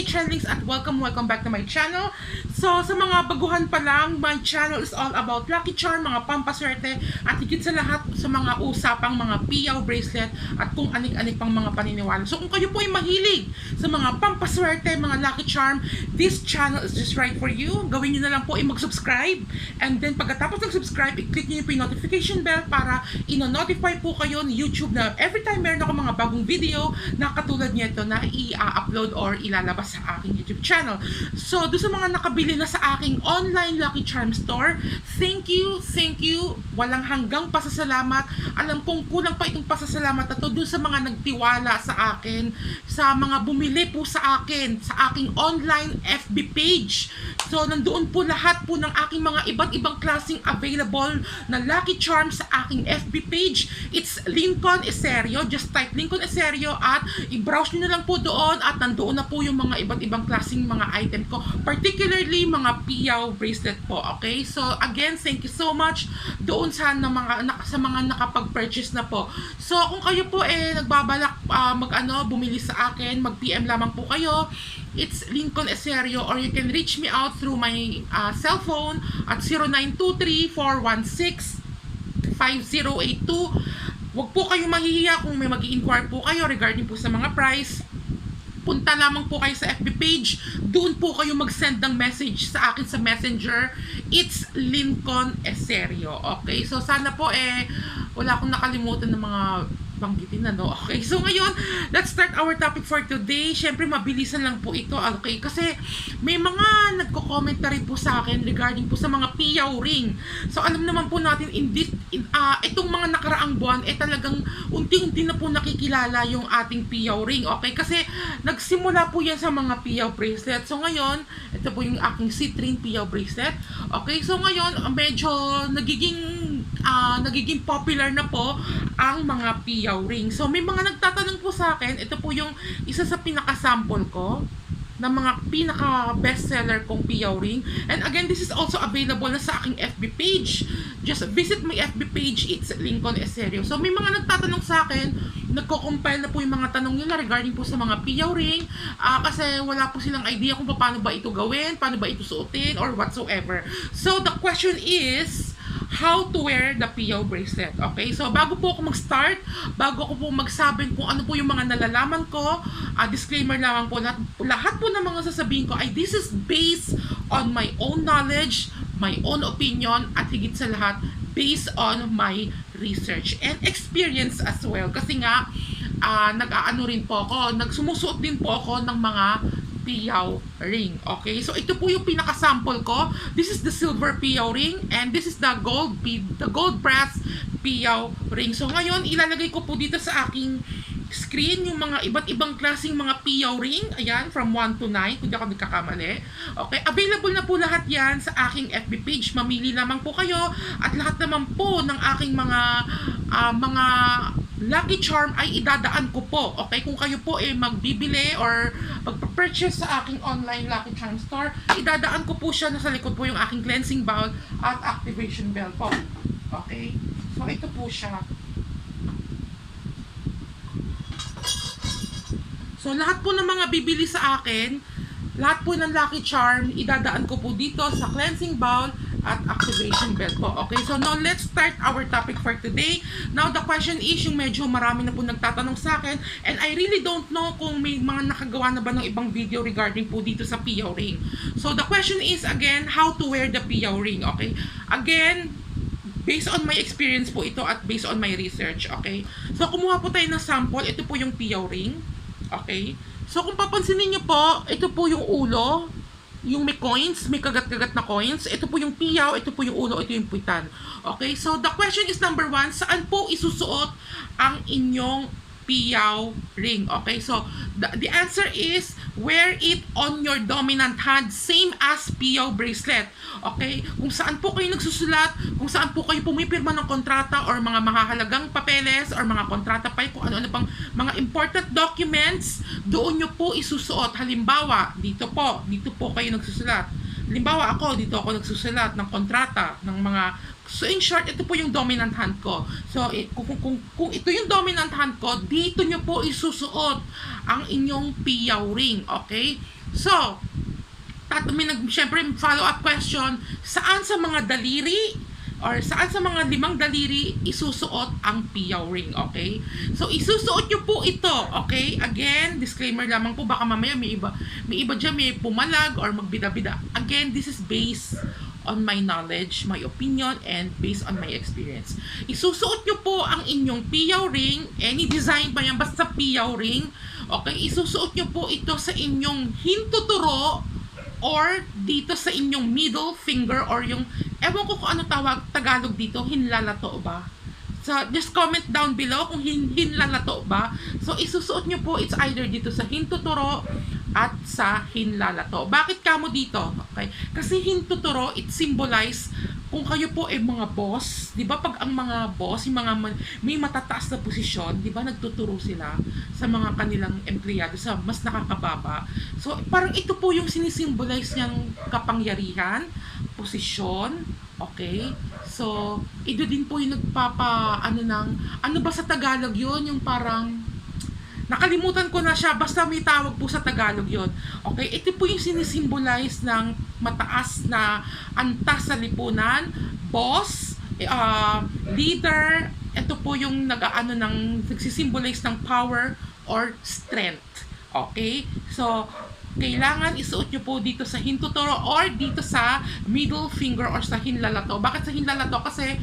It's me, Lincoln Serio, aka Trendlings at welcome, welcome back to my channel. So, sa mga baguhan pa lang, my channel is all about Lucky Charm, mga pampaswerte, at higit sa lahat sa mga usapang mga piyaw bracelet at kung anik-anik pang mga paniniwala. So, kung kayo po ay mahilig sa mga pampaswerte, mga Lucky Charm, this channel is just right for you. Gawin nyo na lang po ay mag-subscribe. And then, pagkatapos ng subscribe, i-click nyo yung notification bell para ino-notify po kayo ni YouTube na every time meron ako mga bagong video na katulad nito na i-upload or ilalabas sa aking YouTube channel. So, doon sa mga nakabili na sa aking online Lucky Charm store, thank you, thank you. Walang hanggang pasasalamat. Alam kong kulang pa itong pasasalamat na to doon sa mga nagtiwala sa akin, sa mga bumili po sa akin, sa aking online FB page. So, nandoon po lahat po ng aking mga iba't ibang klaseng available na Lucky Charm sa aking FB page. It's Lincoln Eserio. Just type Lincoln Eserio at i-browse nyo na lang po doon at nandoon na po yung mga iba't ibang klaseng mga item ko. Particularly mga piyaw bracelet po. Okay? So, again, thank you so much doon sa, na mga, na, sa mga nakapag-purchase na po. So, kung kayo po eh nagbabalak ah, mag-ano, bumili sa akin, mag-PM lamang po kayo. It's Lincoln Eserio or you can reach me out through my ah, cellphone at 0923-416 5082. Huwag po kayong mahihiya kung may mag inquire po kayo regarding po sa mga price. Punta lamang po kayo sa FB page. Doon po kayo mag-send ng message sa akin sa messenger. It's Lincoln Eserio. Okay? So, sana po eh, wala akong nakalimutan ng mga banggitin na, no? Okay, so ngayon, let's start our topic for today. Siyempre, mabilisan lang po ito, okay? Kasi may mga nagko-comment na rin po sa akin regarding po sa mga piyaw ring. So, alam naman po natin, in this, ah, itong mga nakaraang buwan, eh talagang unti-unti na po nakikilala yung ating piyaw ring, okay? Kasi nagsimula po yan sa mga piyaw bracelet. So, ngayon, ito po yung aking citrine piyaw bracelet. Okay, so ngayon, medyo nagiging ah nagiging popular na po ang mga piyaw ring. So may mga nagtatanong po sa akin, ito po yung isa sa pinaka-sample ko ng mga pinaka bestseller kong piyaw ring. And again, this is also available na sa aking FB page. Just visit my FB page, it's Lincoln Eserio. So may mga nagtatanong sa akin, nagko-compile na po yung mga tanong nila regarding po sa mga piyaw ring ah, kasi wala po silang idea kung paano ba ito gawin, paano ba ito suotin, or whatsoever. So the question is, how to wear the PO bracelet. Okay? So, bago po ako mag-start, bago ako po magsabi kung ano po yung mga nalalaman ko, ah, disclaimer lang po, lahat, lahat po ng mga sasabihin ko ay this is based on my own knowledge, my own opinion, at higit sa lahat, based on my research and experience as well. Kasi nga, ah, nag-aano rin po ako, nagsumusuot din po ako ng mga piyaw ring. Okay? So ito po yung pinaka-sample ko. This is the silver piyaw ring and this is the gold the gold brass piyaw ring. So ngayon ilalagay ko po dito sa aking screen yung mga iba't ibang klaseng mga piyaw ring. Ayan, from 1 to 9, kung di ako nagkakamali. Okay, available na po lahat yan sa aking FB page. Mamili lamang po kayo at lahat naman po ng aking mga ah, mga Lucky Charm ay idadaan ko po. Okay, kung kayo po ay magbibili or magpa-purchase sa aking online Lucky Charm store, idadaan ko po siya. Nasa likod po yung aking cleansing bowl at activation bell po. Okay? So, ito po siya. So, lahat po ng mga bibili sa akin, lahat po ng Lucky Charm, idadaan ko po dito sa cleansing bowl at activation bell po. Okay, so now let's start our topic for today. Now, the question is, yung medyo marami na po nagtatanong sa akin, and I really don't know kung may mga nakagawa na ba ng ibang video regarding po dito sa PO ring. So, the question is, again, how to wear the PO ring. Okay, again, based on my experience po ito at based on my research, okay? So, kumuha po tayo ng sample. Ito po yung PO ring. Okay? So, kung papansinin niyo po, ito po yung ulo, yung may coins, may kagat-kagat na coins. Ito po yung piyaw, ito po yung ulo, ito yung puwitan. Okay? So, the question is number one, saan po isusuot ang inyong piyaw ring? Okay? So, the, the answer is, wear it on your dominant hand, same as piyaw bracelet. Okay? Kung saan po kayo nagsusulat, kung saan po kayo pumipirma ng kontrata or mga mahahalagang papeles or mga kontrata pa, kung ano-ano pang mga important documents, doon nyo po isusuot. Halimbawa, dito po, dito po kayo nagsusulat. Halimbawa ako, dito ako nagsusulat ng kontrata ng mga So in short, ito po yung dominant hand ko. So kung, kung, kung, ito yung dominant hand ko, dito nyo po isusuot ang inyong piyaw ring. Okay? So, tat may syempre, follow-up question, saan sa mga daliri or saan sa mga limang daliri isusuot ang piyaw ring, okay? So, isusuot nyo po ito, okay? Again, disclaimer lamang po, baka mamaya may iba, may iba dyan, may pumalag or magbida-bida. Again, this is based on my knowledge, my opinion, and based on my experience. Isusuot nyo po ang inyong piyaw ring, any design pa yan, basta piyaw ring, okay? Isusuot nyo po ito sa inyong hintuturo or dito sa inyong middle finger or yung, ewan ko kung ano tawag Tagalog dito, hinlalato ba? So, just comment down below kung hin hinlalato ba. So, isusuot nyo po, it's either dito sa hintuturo at sa hinlalato. Bakit kamo dito? Okay? Kasi hintuturo, it symbolize kung kayo po ay mga boss, 'di ba pag ang mga boss, yung mga may matataas na posisyon, 'di ba nagtuturo sila sa mga kanilang empleyado sa mas nakakababa. So parang ito po yung sinisimbolize niyang kapangyarihan, posisyon, okay? So ito din po yung nagpapa ano ng ano ba sa Tagalog 'yon, yung parang Nakalimutan ko na siya, basta may tawag po sa Tagalog yon. Okay, ito po yung sinisimbolize ng mataas na antas sa lipunan, boss, uh, leader, ito po yung nag-ano ng, nagsisimbolize ng power or strength. Okay? So, kailangan isuot nyo po dito sa hintuturo or dito sa middle finger or sa hinlalato. Bakit sa hinlalato? Kasi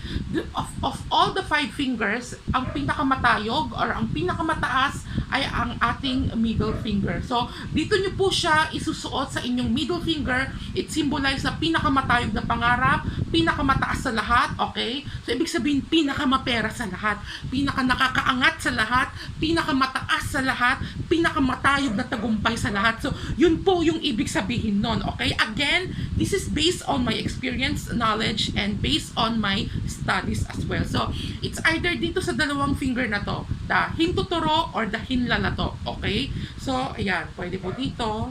of, of all the five fingers, ang pinakamatayog or ang pinakamataas ay ang ating middle finger. So, dito nyo po siya isusuot sa inyong middle finger. It symbolize na pinakamatayog na pangarap, pinakamataas sa lahat, okay? So, ibig sabihin, pinakamapera sa lahat, pinaka nakakaangat sa lahat, pinakamataas sa lahat, pinakamatayog na tagumpay sa lahat. So, yun po yung ibig sabihin nun, okay? Again, this is based on my experience, knowledge, and based on my studies as well. So, it's either dito sa dalawang finger na to, the hintuturo or the hinlalato, okay? So, ayan, pwede po dito,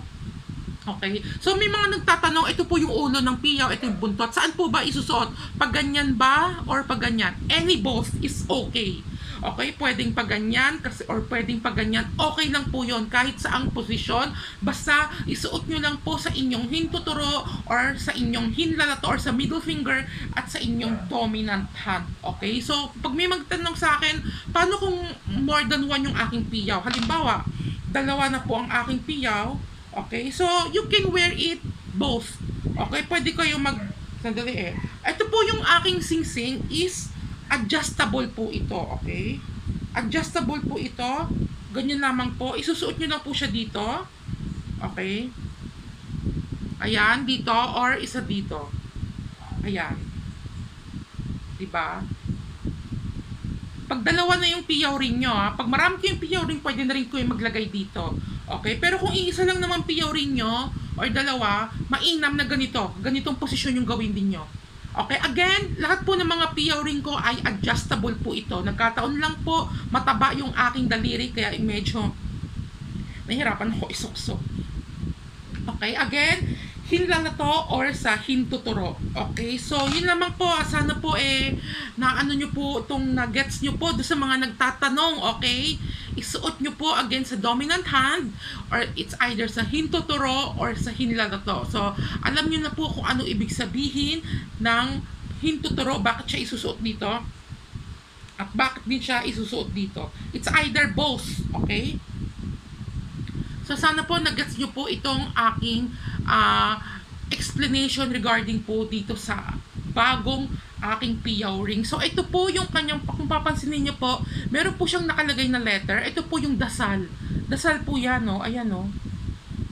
Okay. So may mga nagtatanong, ito po yung ulo ng piyaw, ito yung buntot. Saan po ba isusuot? Pag ganyan ba or pag ganyan? Any both is okay. Okay, pwedeng pag ganyan kasi or pwedeng pag ganyan. Okay lang po 'yon kahit sa ang posisyon. Basta isuot nyo lang po sa inyong hintuturo or sa inyong hinlalato or sa middle finger at sa inyong dominant hand. Okay? So, pag may magtanong sa akin, paano kung more than one yung aking piyaw? Halimbawa, dalawa na po ang aking piyaw, Okay? So, you can wear it both. Okay? Pwede kayo mag... Sandali eh. Ito po yung aking singsing is adjustable po ito. Okay? Adjustable po ito. Ganyan lamang po. Isusuot nyo lang po siya dito. Okay? Ayan, dito. Or isa dito. Ayan. Diba? Pag dalawa na yung piyaw ring nyo, ha? pag marami kayong piyaw ring, pwede na rin ko yung maglagay dito. Okay? Pero kung iisa lang naman piyaw ring nyo, or dalawa, mainam na ganito. Ganitong posisyon yung gawin din nyo. Okay, again, lahat po ng mga piyaw ring ko ay adjustable po ito. Nagkataon lang po, mataba yung aking daliri, kaya medyo nahihirapan ako isukso. Okay, again, hinlalato or sa hintuturo. Okay, so yun lamang po. Sana po eh, na ano nyo po, itong na-gets nyo po doon sa mga nagtatanong, okay? Isuot nyo po again sa dominant hand or it's either sa hintuturo or sa hinlalato. So, alam nyo na po kung ano ibig sabihin ng hintuturo, bakit siya isusuot dito at bakit din siya isusuot dito. It's either both, okay? So sana po nagets nyo po itong aking ah, explanation regarding po dito sa bagong aking piyaw ring. So ito po yung kanyang, kung papansinin niyo po, meron po siyang nakalagay na letter. Ito po yung dasal. Dasal po yan, no? Ayan, no?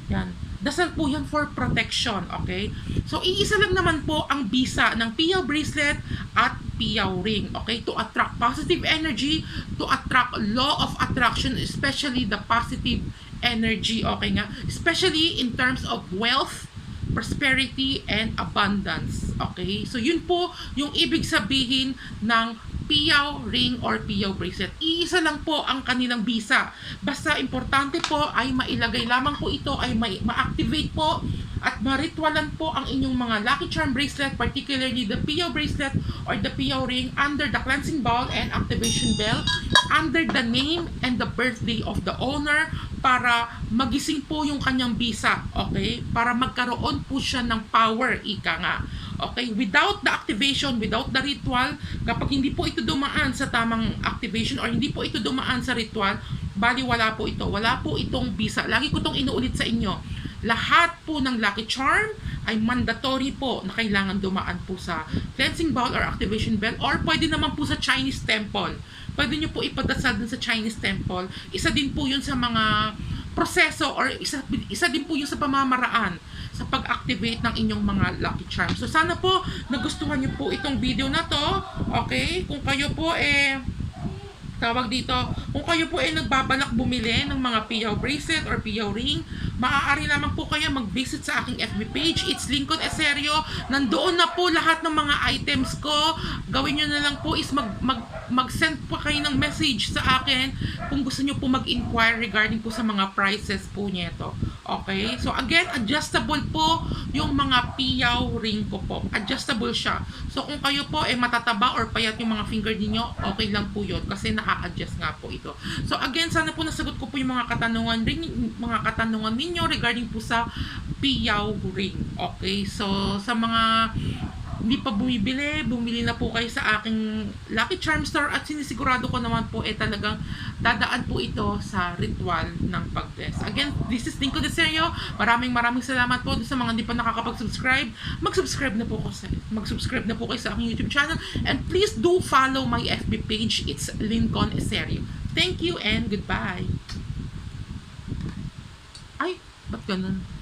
Yan. Dasal po yan for protection, okay? So, iisa lang naman po ang bisa ng piyaw bracelet at piyaw ring, okay? To attract positive energy, to attract law of attraction, especially the positive energy, okay nga? Especially in terms of wealth, prosperity, and abundance, okay? So, yun po yung ibig sabihin ng Piyaw ring or Piyaw bracelet. Iisa lang po ang kanilang visa. Basta importante po ay mailagay lamang po ito ay ma- ma-activate po at maritwalan po ang inyong mga Lucky Charm bracelet, particularly the Piyaw bracelet or the Piyaw ring under the cleansing ball and activation bell under the name and the birthday of the owner para magising po yung kanyang visa, okay? Para magkaroon po siya ng power, ika nga. Okay, without the activation, without the ritual, kapag hindi po ito dumaan sa tamang activation or hindi po ito dumaan sa ritual, bali wala po ito. Wala po itong visa. Lagi ko itong inuulit sa inyo. Lahat po ng Lucky Charm ay mandatory po na kailangan dumaan po sa cleansing bowl or activation bell or pwede naman po sa Chinese temple. Pwede nyo po ipadasal dun sa Chinese temple. Isa din po yun sa mga proseso or isa, isa din po yun sa pamamaraan sa pag-activate ng inyong mga lucky charms. So sana po nagustuhan niyo po itong video na to. Okay? Kung kayo po eh tawag dito, kung kayo po ay nagbabalak bumili ng mga piyaw bracelet or piyaw ring, maaari lamang po kayo mag-visit sa aking FB page. It's Lincoln Eserio. Nandoon na po lahat ng mga items ko. Gawin nyo na lang po is mag, mag, mag-send po kayo ng message sa akin kung gusto nyo po mag-inquire regarding po sa mga prices po nito. Okay? So again, adjustable po yung mga piyaw ring ko po. Adjustable siya. So kung kayo po ay matataba or payat yung mga finger niyo, okay lang po yun kasi na-adjust nga po ito. So again, sana po nasagot ko po yung mga katanungan ring, mga katanungan ninyo regarding po sa piyaw ring. Okay? So sa mga hindi pa bumibili, bumili na po kayo sa aking Lucky Charm Store at sinisigurado ko naman po eh talagang dadaan po ito sa ritual ng pag-bless. Again, this is Dinko Deserio. Maraming maraming salamat po sa mga hindi pa nakakapag-subscribe. Mag-subscribe na po ko sa mag-subscribe na po kayo sa aking YouTube channel and please do follow my FB page. It's Lincoln Eserio. Thank you and goodbye. Ay, ba't ganun?